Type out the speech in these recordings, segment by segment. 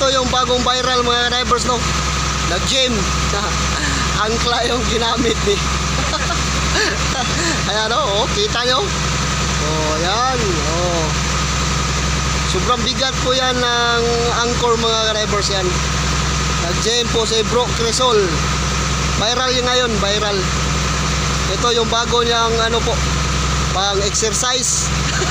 Ito yung bagong viral mga drivers no. Nag-gym. Angkla yung ginamit ni. Ayan o, oh, kita nyo? Oh, yan. Oh. Sobrang bigat po yan ng angkor mga drivers yan. Nag-gym po si Bro Cresol. Viral yung ngayon, viral. Ito yung bago niyang ano po, pang exercise.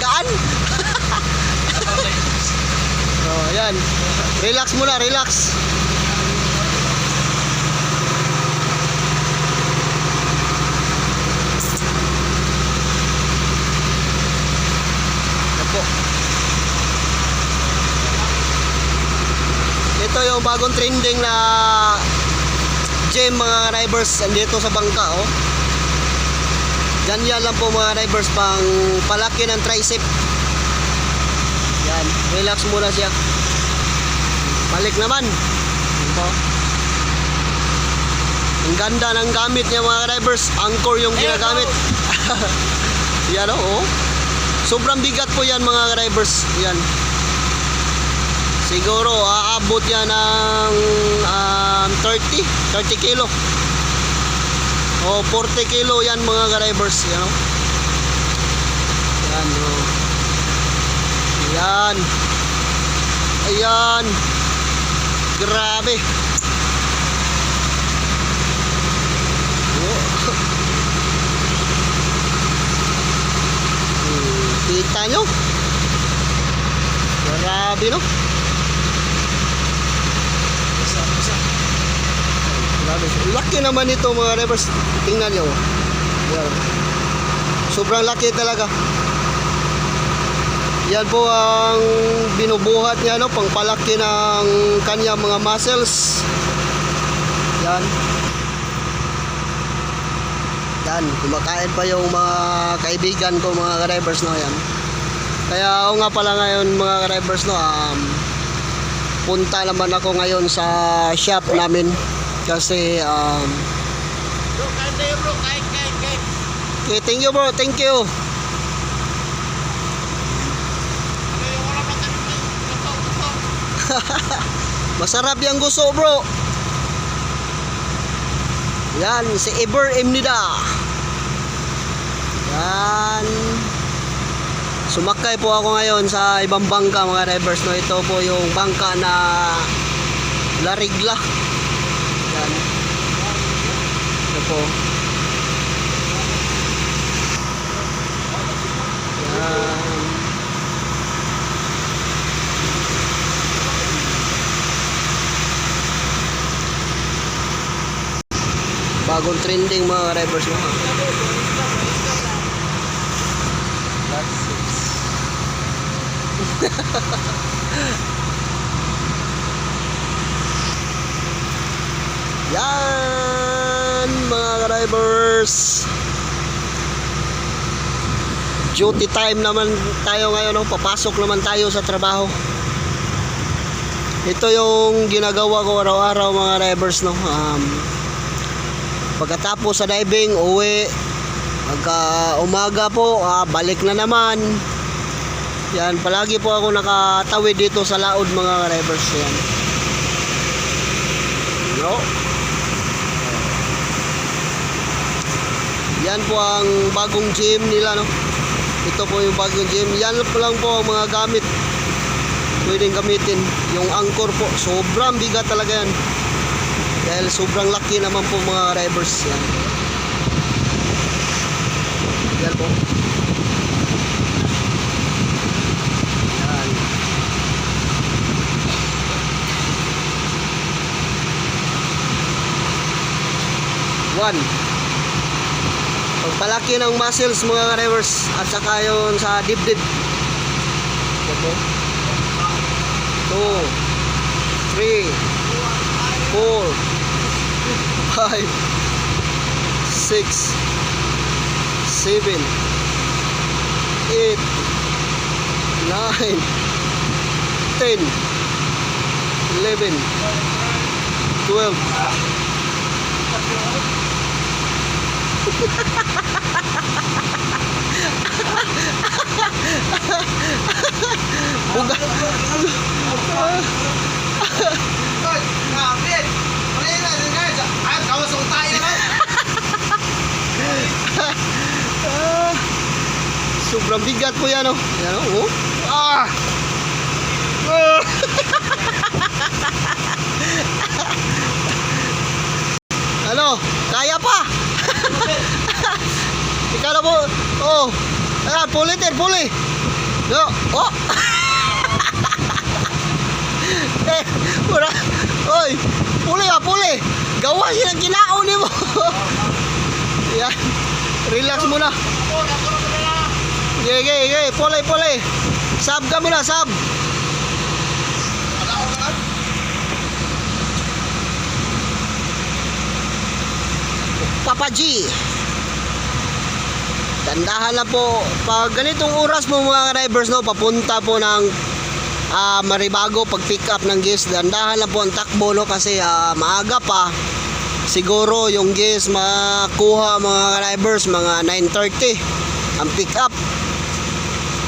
Gaan. Oh, yan. Relax muna, relax. Ito yung bagong trending na gym mga drivers andito sa bangka oh. Ganyan lang po mga drivers pang palaki ng tricep. Yan, relax muna siya. Balik naman. Yan po. Ang ganda ng gamit niya mga drivers. Anchor yung ginagamit. yan oh. Sobrang bigat po yan mga drivers. Yan. Siguro aabot yan ng um, 30, 30 kilo. O 40 kilo yan mga drivers, yan o. Yan o. Yan. Ayan. Grabe. Kita nyo? Grabe no? Grabe. Laki naman ito mga drivers. Tingnan nyo. Sobrang laki talaga. Yan po ang binubuhat niya no, pangpalaki ng kanya mga muscles. Yan. Yan, kumakain pa yung mga kaibigan ko mga drivers no yan. Kaya ako nga pala ngayon mga drivers no, um, punta naman ako ngayon sa shop namin kasi um, Bro, kain tayo bro, kain, kain, kain. okay, thank you bro, thank you. Ano yung wala pa tayo bro? Gusto, gusto. Masarap yung gusto bro. Yan, si Eber Emnida. Yan. Sumakay po ako ngayon sa ibang bangka mga drivers. No? Ito po yung bangka na Larigla. Yan. Ito po. Bagong trending mga drivers it. Yan mga drivers. Duty time naman tayo ngayon, no? papasok naman tayo sa trabaho. Ito yung ginagawa ko araw-araw mga drivers no. Um, Pagkatapos sa diving, uwi. Pagka umaga po, ah, balik na naman. Yan, palagi po ako nakatawid dito sa laod mga drivers. Yan. No? Yan po ang bagong gym nila, no? Ito po yung bagong gym. Yan po lang po ang mga gamit. Pwedeng gamitin. Yung angkor po, sobrang bigat talaga yan. Dahil sobrang laki naman po mga drivers yan. Yan po. Yan. One. Pagpalaki ng muscles mga drivers at saka yun sa dibdib. Yan po. Two. Three. Four five, six, seven, eight, nine, ten, eleven, twelve. Ah, sobrang bigat po yan, oh. Yan, oh. oh. Ah! Ah! ano? Kaya pa? Ikaw na po. Oh. Ayan, pulitin, puli. Yo. Oh. eh, mura. Oy, puli ah, puli. Gawa siya ng kinaon mo. Yan. Relax muna. Sige, sige, sige. Puli, puli. Sab ka muna, sab. Papa G. Tandahan na po. Pag ganitong oras mo mga drivers no, papunta po ng ah, Maribago pag pick up ng gas. Dandahan lang po ang takbo no kasi ah, maaga pa. Siguro yung gas makuha mga drivers mga 9.30 ang pick up.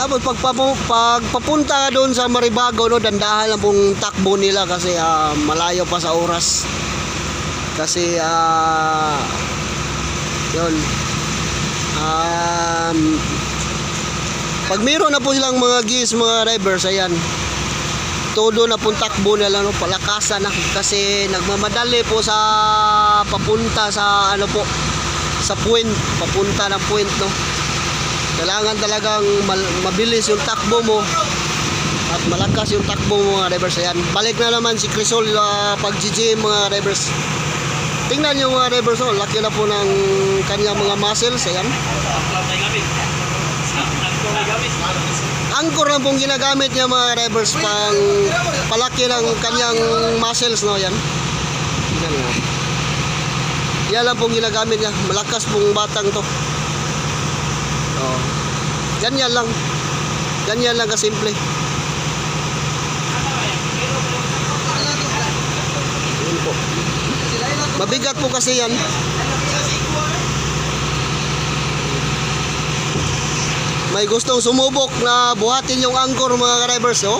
Tapos pag, papu- pag papunta ka doon sa Maribago no, dandahan lang pong takbo nila kasi ah, malayo pa sa oras. Kasi ah yun. Um, pag mayroon na po silang mga gis, mga drivers, ayan, todo na pong takbo nila, no, palakasan na kasi nagmamadali po sa papunta sa ano po, sa point, papunta ng point, no. Kailangan talagang mabilis yung takbo mo at malakas yung takbo mga drivers. Ayan, balik na naman si Crisol uh, pag GG mga drivers. Tingnan nyo mga drivers, oh, laki na po ng kanyang mga muscles, ayan. Angkor na pong ginagamit niya mga drivers pang palaki ng kanyang muscles, no, yan. Nyo. Yan lang pong ginagamit niya. Malakas pong batang to. Oh. Ganyan lang. Ganyan lang kasimple. Yun po. Mabigat po kasi yan. May gustong sumubok na buhatin yung angkor mga drivers, oh.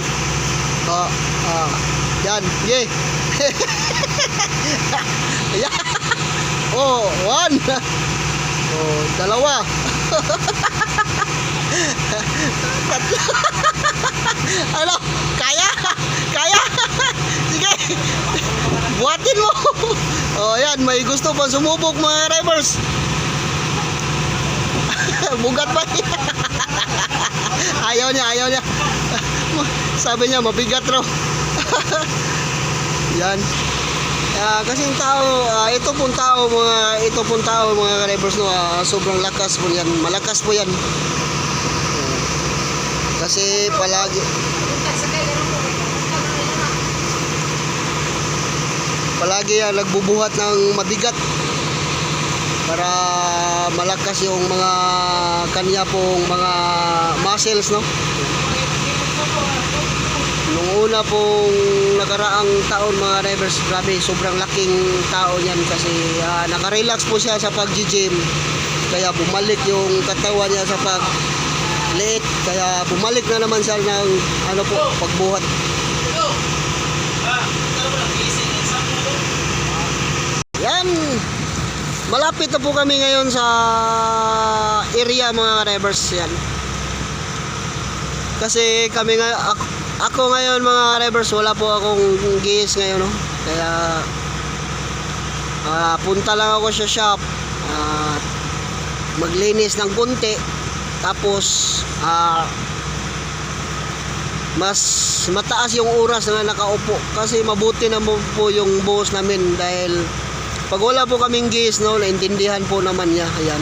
Ah, ah. Yan, ye. Ayan. Oh, one. Oh, dalawa. Tatlo. ano? Kaya? Kaya? Sige. Buhatin mo. oh, yan. May gusto pa sumubok mga drivers. Bugat pa niya. ayaw niya, ayaw niya. Sabi niya, mabigat raw. yan. Ah, kasi yung tao, ah, ito pong tao, mga, ito pong tao, mga drivers, no, ah, sobrang lakas po yan. Malakas po yan. Kasi palagi, palagi yan nagbubuhat ng mabigat para malakas yung mga kanya pong mga muscles no? Nung una pong nakaraang taon mga drivers grabe sobrang laking tao niyan kasi ah, nakarelax po siya sa pag-gym. Kaya bumalik yung katawan niya sa pag liit kaya bumalik na naman siya ng ano po pagbuhat. Yan. Malapit na po kami ngayon sa area mga drivers yan. Kasi kami nga ako, ako ngayon mga drivers wala po akong gas ngayon no. Kaya ah, punta lang ako sa shop at maglinis ng kunti tapos ah mas mataas yung oras na nakaupo kasi mabuti naman po yung boss namin dahil pag wala po kaming gas no naintindihan po naman niya ayan.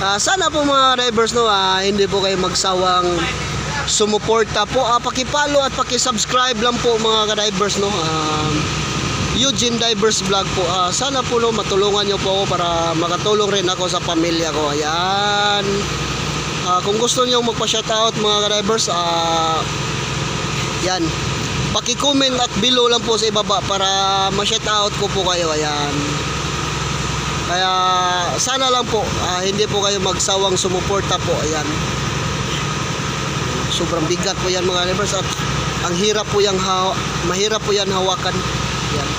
Ah, sana po mga drivers no ah, hindi po kayo magsawang sumuporta po. Ah, pakipalo at pakisubscribe lang po mga drivers no Ah, Eugene Divers Vlog po. Ah, sana po no matulungan niyo po ako para makatulong rin ako sa pamilya ko ayan. Ah, kung gusto niyo magpa-shoutout mga drivers ah yan. Paki-comment at below lang po sa ibaba para ma-shoutout ko po kayo. Ayan. Kaya sana lang po ah, hindi po kayo magsawang sumuporta po. Ayan. sobrang bigat po yan mga drivers at ang hirap po yung ha mahirap po yan hawakan. Yan.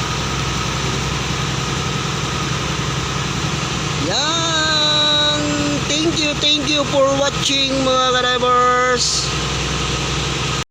Yan. Thank you, thank you for watching mga drivers.